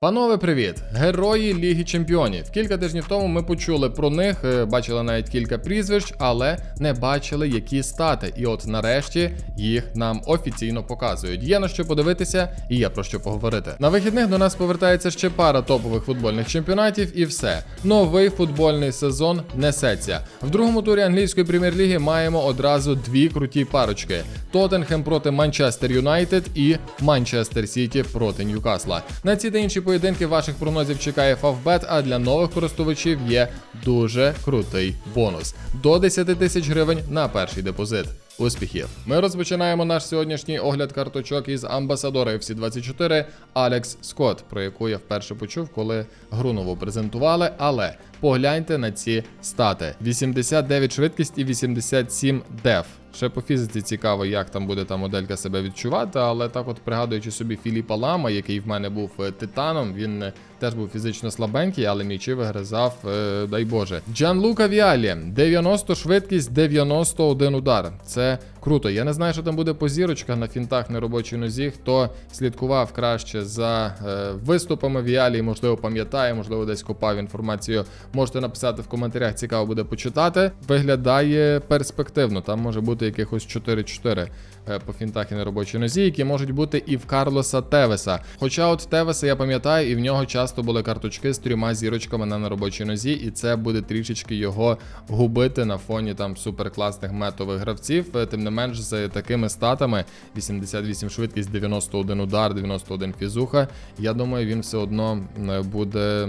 Панове, привіт! Герої Ліги Чемпіонів. Кілька тижнів тому ми почули про них, е, бачили навіть кілька прізвищ, але не бачили, які стати. І от нарешті їх нам офіційно показують. Є на що подивитися і є про що поговорити. На вихідних до нас повертається ще пара топових футбольних чемпіонатів, і все. Новий футбольний сезон несеться. В другому турі англійської прем'єр-ліги маємо одразу дві круті парочки: Тоттенхем проти Манчестер Юнайтед і Манчестер Сіті проти Ньюкасла. На ці та інші поєдинки ваших прогнозів чекає Фавбет, а для нових користувачів є дуже крутий бонус до 10 тисяч гривень на перший депозит. Успіхів! Ми розпочинаємо наш сьогоднішній огляд карточок із амбасадора FC 24 Алекс Скотт, про яку я вперше почув, коли гру нову презентували. Але погляньте на ці стати: 89 швидкість і 87 деф. Ще по фізиці цікаво, як там буде та моделька себе відчувати, але так, от пригадуючи собі Філіпа Лама, який в мене був е, титаном, він е, теж був фізично слабенький, але м'ячі вигризав, е, дай Боже. Джан Лука Віалі, 90 швидкість, 91 удар. Це круто. Я не знаю, що там буде по зірочках на фінтах на робочій нозі. Хто слідкував краще за е, виступами Віалі, можливо, пам'ятає, можливо, десь копав інформацію. Можете написати в коментарях, цікаво буде почитати. Виглядає перспективно. Там може бути якихось 4-4 е, по фінтах і на робочій нозі, які можуть бути і в Карлоса Тевеса. Хоча от Тевеса я пам'ятаю, і в нього часто були карточки з трьома зірочками на робочій нозі, і це буде трішечки його губити на фоні там суперкласних метових гравців. Е, Тим не менш, з такими статами 88 швидкість, 91 удар, 91 фізуха. Я думаю, він все одно е, буде.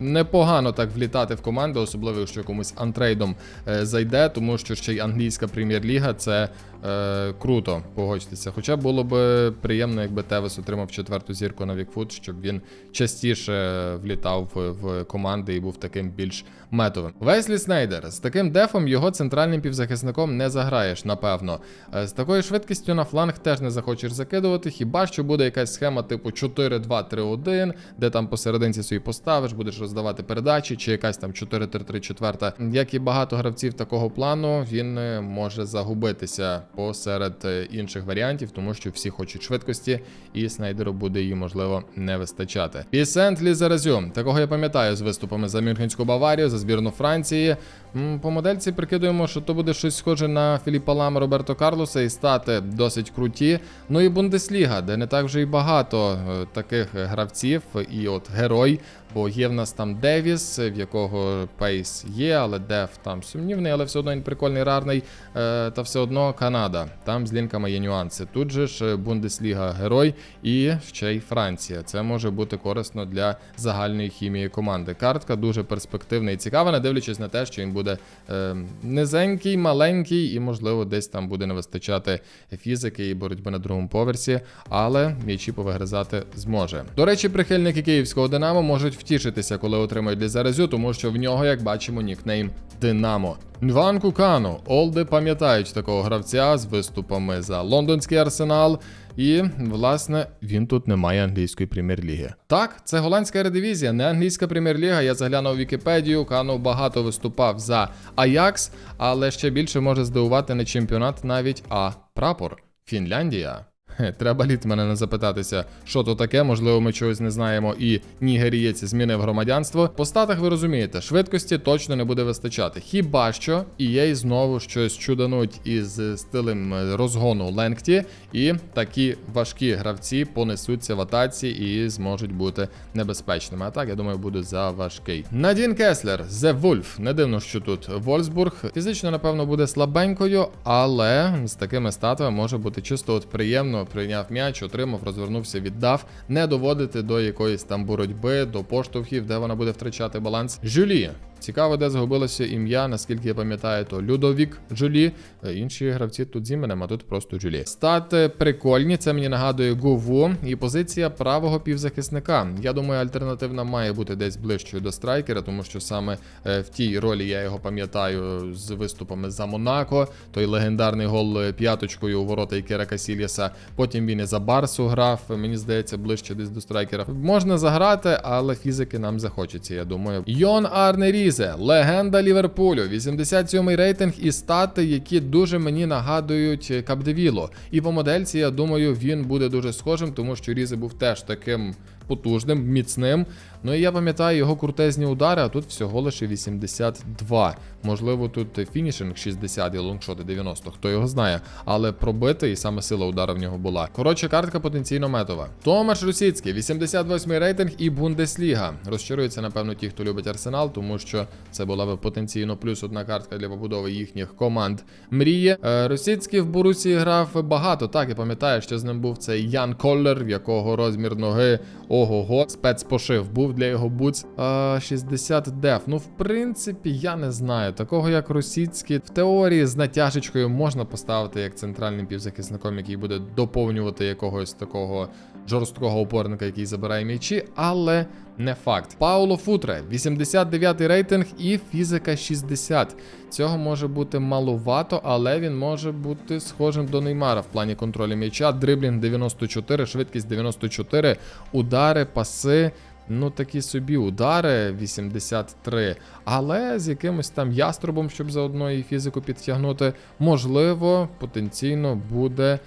Непогано так влітати в команду, особливо якщо комусь антрейдом е, зайде, тому що ще й англійська прем'єр-ліга це е, круто, погодьтеся. Хоча було б приємно, якби Тевес отримав четверту зірку на Вікфут, щоб він частіше влітав в, в команди і був таким більш метовим. Веслі Снейдер з таким дефом його центральним півзахисником не заграєш, напевно. Е, З такою швидкістю на фланг теж не захочеш закидувати. Хіба що буде якась схема типу 4-2-3-1, де там посерединці собі поставиш, будеш роздавати передачі, чи якась там 4-3-3-4. Як і багато гравців такого плану, він е, може загубитися посеред е, інших варіантів, тому що всі хочуть швидкості, і Снайдеру буде її можливо не вистачати. Пісент Лізаразю. Такого я пам'ятаю з виступами за Мюнхенську Баварію, за збірну Франції. По модельці прикидуємо, що то буде щось схоже на Філіпа Лама Роберто Карлоса і стати досить круті. Ну і Бундесліга, де не так вже й багато е, таких гравців, і от герой. Бо є в нас там Девіс, в якого пейс є, але Дев там сумнівний, але все одно він прикольний, рарний. Е, та все одно Канада. Там з лінками є нюанси. Тут же ж Бундесліга герой і ще й Франція. Це може бути корисно для загальної хімії команди. Картка дуже перспективна і цікава, не дивлячись на те, що він буде е, низенький, маленький, і, можливо, десь там буде не вистачати фізики і боротьби на другому поверсі, але м'ячі повигризати зможе. До речі, прихильники київського Динамо можуть втішитися, коли отримають Лізаразю, тому що в нього, як бачимо, нікнейм Динамо. Нван Кукану. Олди пам'ятають такого гравця з виступами за лондонський арсенал. І, власне, він тут не має англійської прем'єр-ліги. Так, це голландська редивізія, не англійська прем'єр-ліга. Я заглянув Вікіпедію. Кану багато виступав за Аякс, але ще більше може здивувати не чемпіонат навіть, а прапор Фінляндія. Треба літмена запитатися, що то таке, можливо, ми чогось не знаємо, і нігерієць змінив громадянство. По статах ви розумієте, швидкості точно не буде вистачати. Хіба що EA знову щось чудануть із стилем е, розгону Ленгті, і такі важкі гравці понесуться в атаці і зможуть бути небезпечними. А так, я думаю, буде за важкий. Надін Кеслер, The Wolf. Не дивно, що тут Вольсбург. Фізично, напевно, буде слабенькою, але з такими статами може бути чисто от приємно. Прийняв м'яч, отримав, розвернувся, віддав, не доводити до якоїсь там боротьби, до поштовхів, де вона буде втрачати баланс. Жюлі. Цікаво, де загубилося ім'я, наскільки я пам'ятаю, то Людовік Джулі. Е, Інші гравці тут з іменем, а тут просто Джулі. Стати прикольні, це мені нагадує Гову і позиція правого півзахисника. Я думаю, альтернативна має бути десь ближчою до страйкера, тому що саме е, в тій ролі я його пам'ятаю з виступами за Монако. Той легендарний гол е, п'яточкою у ворота Ікера Касільяса. Потім він і за Барсу грав. Мені здається, ближче десь до страйкера. Можна заграти, але фізики нам захочеться. Я думаю. Йон Арне Різе, легенда Ліверпулю, 87-й рейтинг і стати, які дуже мені нагадують Капдевіло. І по модельці, я думаю, він буде дуже схожим, тому що Різе був теж таким потужним, міцним. Ну і я пам'ятаю його крутезні удари, а тут всього лише 82. Можливо, тут фінішинг 60 і лонгшоти 90, хто його знає. Але пробити і саме сила удару в нього була. Коротше, картка потенційно метова. Томаш Русіцький, 88 рейтинг і Бундесліга. Розчаруються, напевно, ті, хто любить арсенал, тому що це була би потенційно плюс одна картка для побудови їхніх команд. Мріє. Е, Росіцький в Борусі грав багато. Так, я пам'ятаю, що з ним був цей Ян Коллер, в якого розмір ноги ого-го, спецпошив був для його буц. а, 60 деф. Ну, в принципі, я не знаю. Такого як Росіцький, в теорії з натяжечкою можна поставити як центральним півзахисником, який буде доповнювати якогось такого жорсткого опорника, який забирає м'ячі, але не факт. Пауло Футре, 89-й рейтинг і фізика 60. Цього може бути малувато, але він може бути схожим до Неймара в плані контролю м'яча. Дриблінг 94, швидкість 94, удари, паси. Ну, такі собі удари 83, але з якимось там яструбом, щоб заодно і фізику підтягнути, можливо, потенційно буде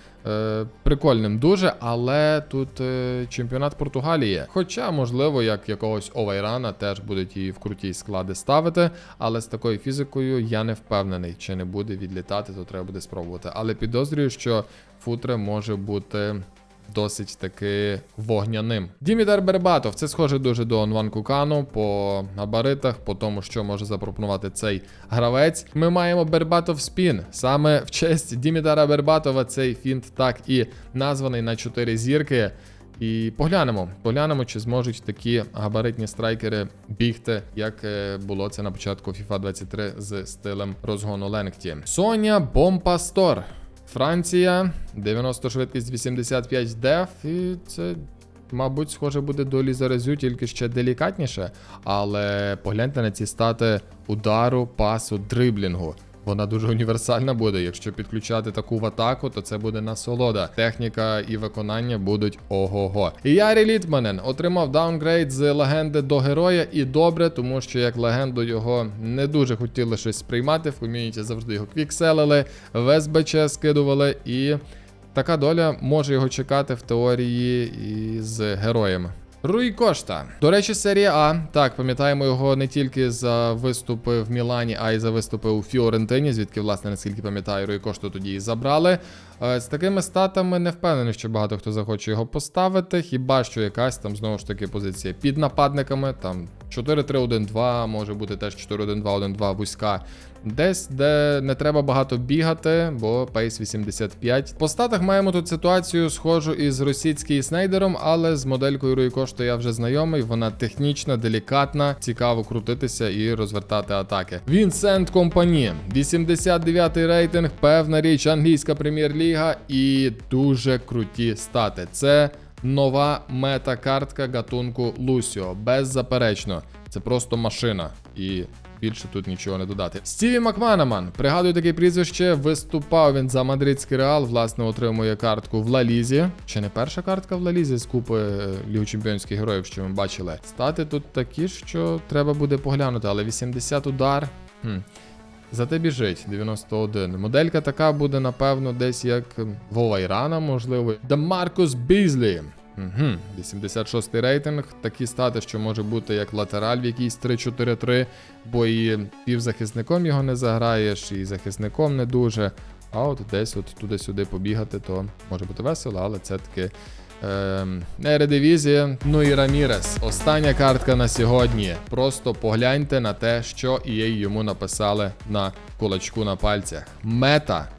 прикольним дуже, але тут е, чемпіонат Португалії. Хоча, можливо, як якогось Овайрана теж будуть її в круті склади ставити, але з такою фізикою я не впевнений, чи не буде відлітати, то треба буде спробувати. Але підозрюю, що футре може бути досить таки вогняним. Дімітар Бербатов, це схоже дуже до Онван Кукану по габаритах, по тому, що може запропонувати цей гравець. Ми маємо Бербатов спін. Саме в честь Дімітара Бербатова цей фінт так і названий на 4 зірки. І поглянемо, поглянемо, чи зможуть такі габаритні страйкери бігти, як е, було це на початку FIFA 23 з стилем розгону Ленгті. Соня Бомпастор. Франція, 90 швидкість 85 деф, і це. Мабуть, схоже буде до Лізарезю, тільки ще делікатніше. Але погляньте на ці стати удару, пасу, дриблінгу. Вона дуже універсальна буде. Якщо підключати таку в атаку, то це буде насолода. Техніка і виконання будуть ого-го. І Ярі Літманен отримав даунгрейд з легенди до героя, і добре, тому що як легенду його не дуже хотіли щось сприймати. В ком'юніті завжди його квікселили, в СБЧ скидували, і така доля може його чекати в теорії і з героями. Руй Кошта. До речі, серія А. Так, пам'ятаємо його не тільки за виступи в Мілані, а й за виступи у Фіорентині, звідки, власне, наскільки пам'ятаю, Руй Кошту тоді і забрали. Е, З такими статами не впевнений, що багато хто захоче його поставити. Хіба що якась там знову ж таки позиція під нападниками, там 4-3-1-2, може бути теж 4-1-2-1-2 вузька. Десь, де не треба багато бігати, бо пейс 85. По статах маємо тут ситуацію схожу із російським снейдером, але з моделькою Руйкошто я вже знайомий. Вона технічна, делікатна, цікаво крутитися і розвертати атаки. Вінсент Компані, 89-й рейтинг, певна річ, англійська прем'єр-ліга і дуже круті стати. Це нова мета-картка гатунку Лусіо. Беззаперечно, це просто машина. І більше тут нічого не додати. Стіві Макманаман, пригадую таке прізвище. Виступав він за мадридський реал. Власне, отримує картку в Лалізі. Чи не перша картка в Лалізі з купи е, Лігу Чемпіонських героїв, що ми бачили. Стати тут такі, що треба буде поглянути, але 80 удар. Хм. Зате біжить 91. Моделька така буде, напевно, десь як Вова Ірана, можливо. Демаркус Бізлі. Угу. 86 рейтинг. Такі стати, що може бути як латераль в якійсь 3-4-3, бо і півзахисником його не заграєш, і захисником не дуже. А от десь от туди-сюди побігати, то може бути весело, але це таки. Ем, Ередивізія, ну і Рамірес. Остання картка на сьогодні. Просто погляньте на те, що EA йому написали на кулачку на пальцях. Мета.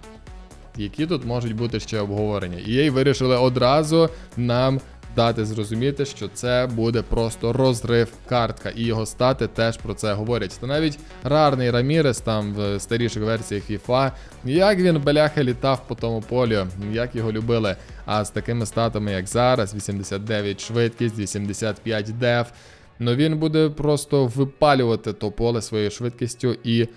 Які тут можуть бути ще обговорення. EA вирішили одразу нам дати зрозуміти, що це буде просто розрив картка, і його стати теж про це говорять. Та навіть рарний Рамірес там в старіших версіях FIFA, як він бляха літав по тому полю, як його любили. А з такими статами, як зараз, 89 швидкість, 85 деф. Ну він буде просто випалювати то поле своєю швидкістю і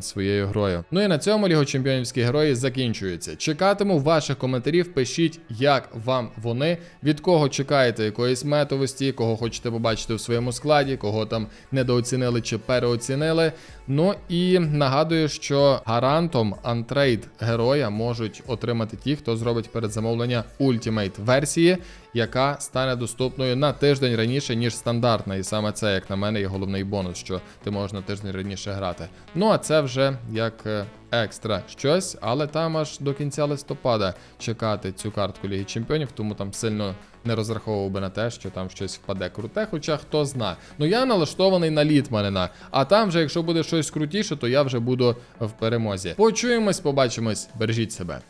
своєю грою. Ну і на цьому Ліго Чемпіонівські герої закінчується. Чекатиму ваших коментарів. Пишіть, як вам вони, від кого чекаєте якоїсь метовості, кого хочете побачити в своєму складі, кого там недооцінили чи переоцінили. Ну і нагадую, що гарантом антрейд героя можуть отримати ті, хто зробить передзамовлення Ultimate версії. Яка стане доступною на тиждень раніше, ніж стандартна. І саме це, як на мене, є головний бонус, що ти можеш на тиждень раніше грати. Ну а це вже як е, екстра щось, але там аж до кінця листопада чекати цю картку Ліги Чемпіонів, тому там сильно не розраховував би на те, що там щось впаде круте, хоча хто зна. Ну я налаштований на літманина, а там вже, якщо буде щось крутіше, то я вже буду в перемозі. Почуємось, побачимось, бережіть себе.